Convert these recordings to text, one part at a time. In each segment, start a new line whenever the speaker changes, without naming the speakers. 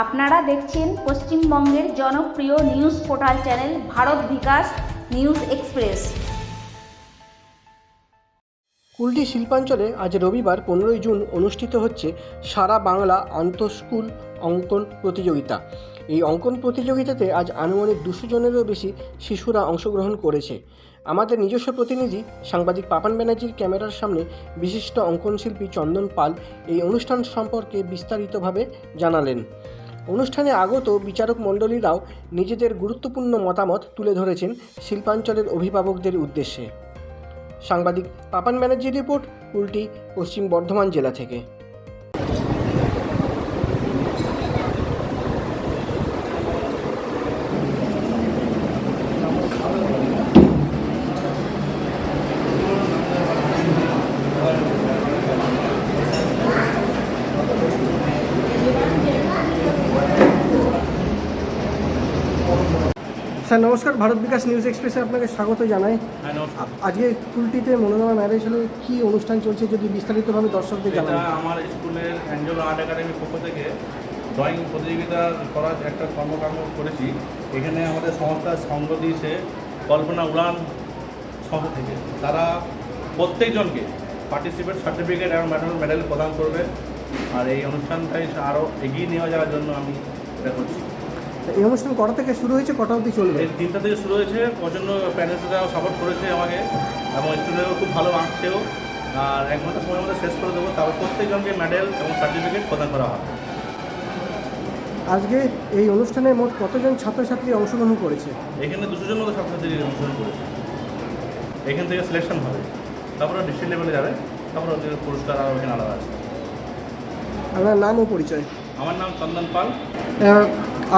আপনারা দেখছেন পশ্চিমবঙ্গের জনপ্রিয় news portal channel Bharat Bikash news express.
Kulti শিল্পাঞ্চলে আজ রবিবার পনেরোই জুন অনুষ্ঠিত হচ্ছে সারা বাংলা আন্তঃস্কুল অঙ্কন প্রতিযোগিতা। এই অঙ্কন প্রতিযোগিতাতে আজ আনুমানিক দুশো জনেরও বেশি শিশুরা অংশগ্রহণ করেছে। আমাদের নিজস্ব প্রতিনিধি সাংবাদিক পাপান ব্যানার্জির ক্যামেরার সামনে বিশিষ্ট অঙ্কনশিল্পী চন্দন পাল এই অনুষ্ঠান সম্পর্কে বিস্তারিতভাবে জানালেন। অনুষ্ঠানে আগত বিচারক মণ্ডলীরাও নিজেদের গুরুত্বপূর্ণ মতামত তুলে ধরেছেন শিল্পাঞ্চলের অভিভাবকদের উদ্দেশ্যে। সাংবাদিক পাপান ব্যানার্জির রিপোর্ট, উল্টি পশ্চিম বর্ধমান জেলা থেকে। স্যার নমস্কার। ভারত বিকাশ নিউজ এক্সপ্রেসে আপনাকে স্বাগত জানাই।
হ্যাঁ
আজকে কুলটিতে মনোরমা ম্যারেজ হলে কি অনুষ্ঠান চলছে যদি বিস্তারিতভাবে দর্শকদের জানান।
আমার স্কুলের অ্যাঞ্জেলো আর্ট একাডেমির পক্ষ থেকে ড্রয়িং প্রতিযোগিতা করার একটা কর্মকাণ্ড করেছি। এখানে আমাদের সংস্থার সঙ্গ দিয়েছে কল্পনা উড়ান সংস্থা থেকে। তারা প্রত্যেকজনকে পার্টিসিপেট সার্টিফিকেট এবং মেডেল মেডেল প্রদান করবে। আর এই অনুষ্ঠানটাই আরও এগিয়ে নেওয়া যাওয়ার জন্য আমি এটা করছি।
এই অনুষ্ঠান কটা থেকে শুরু হয়েছে? কটা অবধি চলবে?
তিনটা থেকে শুরু হয়েছে। প্রচণ্ড প্যারেন্টসরাও সাপোর্ট করেছে আমাকে এবং স্টুডেন্টও খুব ভালো আঁকছেও। আর এক ঘণ্টা সময়ের মধ্যে শেষ করে দেবো। তারপর প্রত্যেকজনকে মেডেল এবং সার্টিফিকেট প্রদান করা হয়
আজকে এই অনুষ্ঠানে মোট কতজন ছাত্রছাত্রী অংশগ্রহণ করেছে?
এখানে দুশো জন মতো ছাত্রছাত্রী অংশগ্রহণ করেছে। এখান থেকে সিলেকশন হবে। তারপরে ডিস্ট্রিক্ট লেভেলে যাবে। তারপরে ওদের পুরস্কার আর ওখানে আলাদা আছে।
আপনার নাম ও পরিচয়।
আমার নাম চন্দন পাল।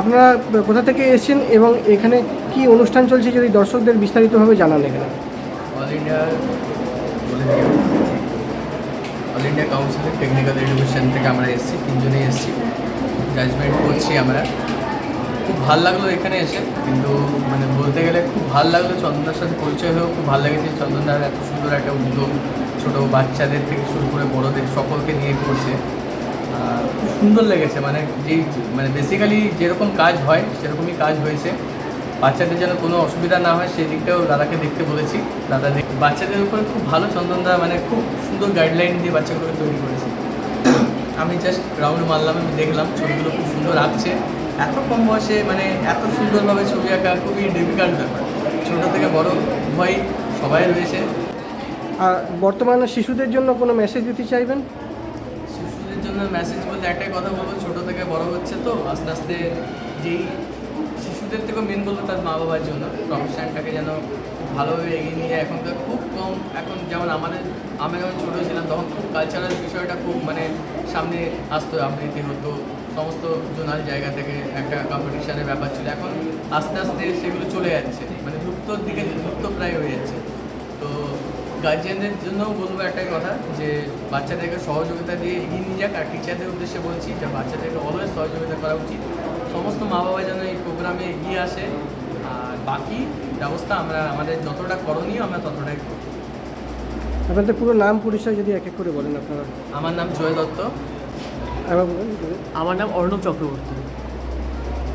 আপনারা কোথা থেকে এসেছেন এবং এখানে কি অনুষ্ঠান চলছে যদি দর্শকদের বিস্তারিতভাবে জানান এখানে?
All India all India council technical education থেকে আমরা এসেছি, তিনজনেই এসেছি। জাজমেন্ট করছি আমরা। খুব ভালো লাগল এখানে এসে, কিন্তু মানে বলতে গেলে খুব ভালো লাগল চন্দনদার সাথে পরিচয় হয়েও খুব ভালো লেগেছে। চন্দনদার এত সুন্দর একটা উদ্যোগ, ছোটো বাচ্চাদের থেকে শুরু করে বড়োদের সকলকে নিয়ে করছে। খুব সুন্দর লেগেছে মানে যেই মানে বেসিক্যালি যেরকম কাজ হয় সেরকমই কাজ হয়েছে। বাচ্চাদের যেন কোনো অসুবিধা না হয় সেই দিকটাও দাদাকে দেখতে বলেছি। দাদা দেখ বাচ্চাদের উপরে খুব ভালো চন্দনদা মানে খুব সুন্দর গাইডলাইন দিয়ে বাচ্চাগুলোকে তৈরি করেছে। আমি জাস্ট রাউন্ড মারলাম আমি দেখলাম ছবিগুলো খুব সুন্দর আঁকছে। এত কম বয়সে মানে এত সুন্দরভাবে ছবি আঁকা খুবই ডিফিকাল্ট ব্যাপার। ছোটো থেকে বড় উভয় সবাই রয়েছে।
আর বর্তমানে শিশুদের জন্য কোনো মেসেজ দিতে চাইবেন?
শিশুদের জন্য মেসেজ বলতে একটাই কথা বলব, ছোটো থেকে বড় হচ্ছে তো, আস্তে আস্তে যেই শিশুদের থেকেও মেন বলব তার মা বাবার জন্য। প্রফেশনটাকে যেন ভালোভাবে এগিয়ে নিয়ে যায় এখনকার খুব কম, এখন যেমন আমাদের আমি যখন ছোটো ছিলাম তখন খুব কালচারাল বিষয়টা খুব মানে সামনে আসতো, আবৃত্তি হতো, সমস্ত জোনাল জায়গা থেকে একটা কম্পিটিশানের ব্যাপার ছিল। এখন আস্তে আস্তে সেগুলো চলে যাচ্ছে মানে লুপ্তর দিকে লুপ্ত প্রায় হয়ে যাচ্ছে। তো গার্জিয়ানদের জন্যও বলব একটাই কথা যে বাচ্চাদেরকে সহযোগিতা দিয়ে এগিয়ে নিয়ে যাক। আর টিচারদের উদ্দেশ্যে বলছি যে বাচ্চাদেরকে অলওয়েজ সহযোগিতা করা উচিত। সমস্ত মা বাবা যেন এই প্রোগ্রামে এগিয়ে আসে। আর বাকি ব্যবস্থা আমরা আমাদের যতটা করণীয় আমরা ততটাই করব।
আপনাদের পুরো নাম পরিচয় যদি এক এক করে বলেন আপনারা।
আমার নাম জয় দত্ত।
এবং
আমার নাম অর্ণব চক্রবর্তী।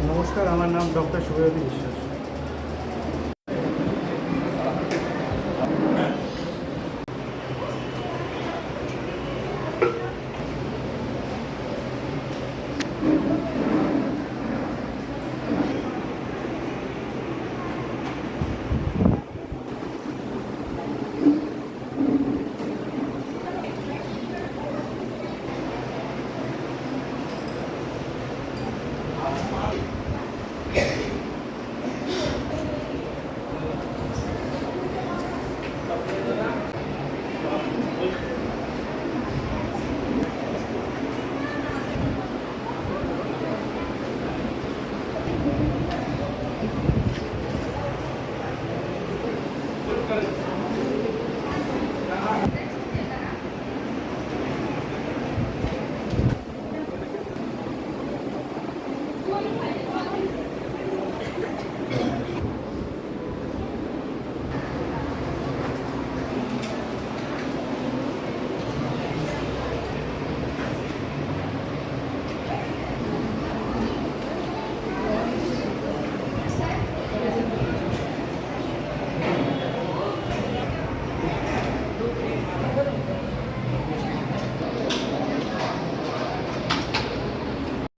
নমস্কার আমার নাম ডক্টর শুভজ্যোতি বিশ্বাস। Thank you.